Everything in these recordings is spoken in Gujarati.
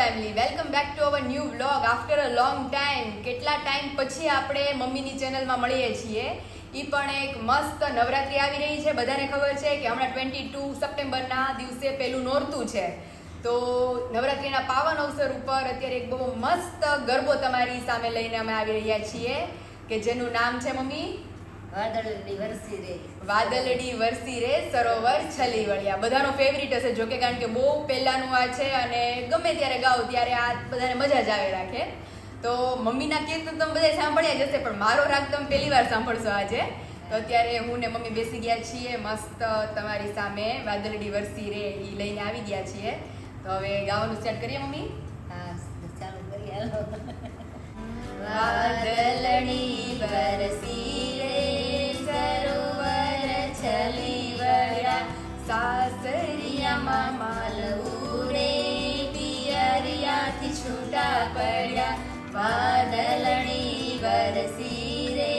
Family welcome back to our new vlog after a long time કેટલા ટાઈમ પછી આપણે મમ્મીની ચેનલમાં મળીએ છીએ? એ પણ એક મસ્ત નવરાત્રી આવી રહી છે. બધાને ખબર છે કે હમણાં ટ્વેન્ટી ટુ સપ્ટેમ્બરના દિવસે પહેલું નોરતું છે. તો નવરાત્રીના પાવન અવસર ઉપર અત્યારે એક બહુ મસ્ત ગરબો તમારી સામે લઈને અમે આવી રહ્યા છીએ, કે જેનું નામ છે મમ્મી? વાદળની વરસી રે. વાદળડી વરસી રે, સરોવર છલી વળ્યા. બધાનો ફેવરિટ હશે, જોકે કારણ કે બહુ પહેલાનું આ છે અને ગમે ત્યારે ગાઓ ત્યારે આ બધાને મજા જ આવે રાખે. તો મમ્મીના કીર્તન તમે બધા સાંભળ્યા જ હશે, પણ મારો રાગ તમે પહેલી વાર સાંભળશો આજે. તો અત્યારે હું ને મમ્મી બેસી ગયા છીએ, મસ્ત તમારી સામે વાદળડી વરસી રે એ લઈને આવી ગયા છીએ. તો હવે ગાવાનું સ્ટાર્ટ કરીએ મમ્મી. સાસરિયામાં માલવું રે પિયરિયાથી છૂટા પડ્યા વાદળણી વરસી રે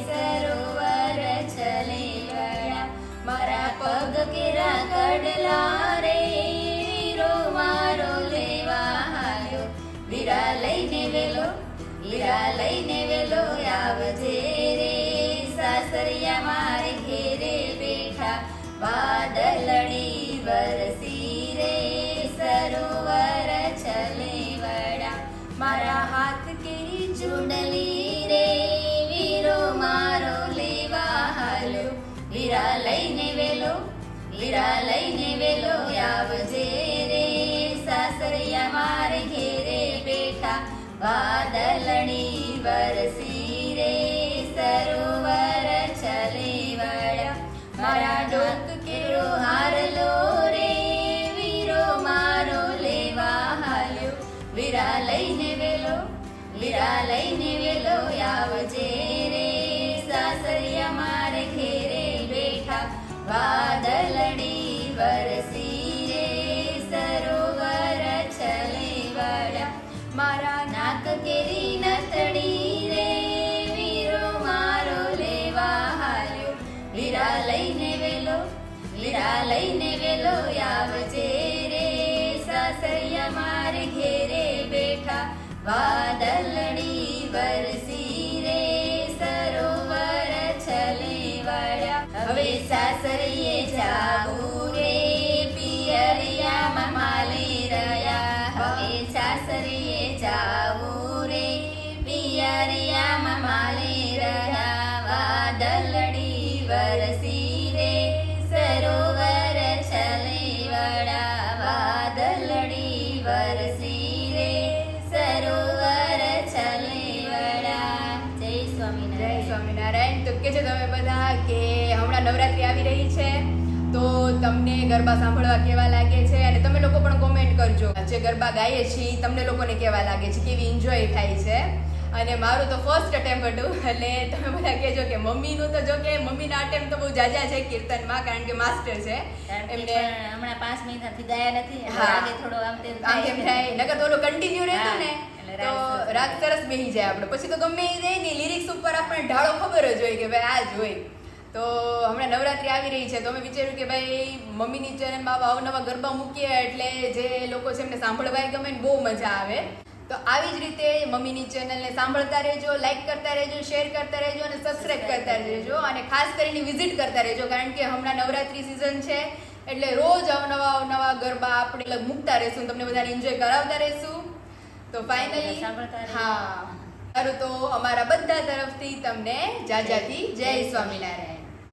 સરોવર ચલે ગયા મારા પગ કેરા કડલા રે વીરો મારો લેવા હાલ્યો વીરા લઈને વેલો વીરા લઈને વેલો આવજે રે સાસરિયા મારે ઘેરે બેઠા વાદળડી વરસી સરોવર ચલે વડા. મારા હાથ કેરી ચૂંડલી રે, વીરો મારો લેવા હાલો. વીરા લઈને વેલો વીરા લઈને વેલો, આવજે રે સાસરિયા મારે ઘેરે બેઠા. વાદળડી વીરા લઈને વેલો આવજે રે. સાસરિયા મારે ઘેરે બેઠા. વાદળડી વરસી વાદળડી વરસી રે, સરોવર છલે વળ્યા. હવે સાસરીએ જાવું રે, પિયરિયામાં માલી રહ્યા. હવે સાસરીએ જાવું રે, પિયરિયામાં માલી રહ્યા. વાદળડી વરસી રે, સરોવર છલે વળા વાદળડી વરસી સ્વામિનારાયણ તો કે છે તમે બધા કે હમણાં નવરાત્રી આવી રહી છે તો તમને ગરબા સાંભળવા કેવા લાગે છે અને તમે લોકો પણ કોમેન્ટ કરજો. જે ગરબા ગાઈએ છીએ તમને લોકોને કેવા લાગે છે કેવી એન્જોય થાય છે. અને મારું તો ફર્સ્ટ અટેમ્પ હતું એટલે તમે બધા કહેજો કે મમ્મીનું તો જો કે મમ્મીના અટેમ્પ તો બહુ જાજા છે કીર્તનમાં કારણ કે માસ્ટર છે. એમને હમણાં પાંચ મહિનાથી ગયા નથી હા. થોડો આમ તેમ થાય નકર તો કન્ટિન્યુ રહેતું ને. તો રાગ સરસ બેહી જાય આપણે. પછી તો ગમે એ નહીં ને લિરિક્સ ઉપર આપણને ઢાળો ખબર જ હોય કે ભાઈ આ જ હોય. તો હમણાં નવરાત્રી આવી રહી છે તો અમે વિચાર્યું કે ભાઈ મમ્મીની ચેનલમાં બાબા અવનવા ગરબા મૂકીએ એટલે જે લોકો છે એમને સાંભળવાય ગમે ને બહુ મજા આવે. તો આવી જ રીતે મમ્મીની ચેનલને સાંભળતા રહેજો લાઇક કરતા રહેજો શેર કરતા રહેજો અને સબસ્ક્રાઇબ કરતા રહેજો અને ખાસ કરીને વિઝિટ કરતા રહેજો કારણ કે હમણાં નવરાત્રી સિઝન છે એટલે રોજ અવનવા અવનવા ગરબા આપણે મૂકતા રહેશું તમને બધાને એન્જોય કરાવતા રહેશું. તો ફાઇનલી હા. તો અમારા બધા તરફથી તમને જાજાથી જય સ્વામિનારાયણ.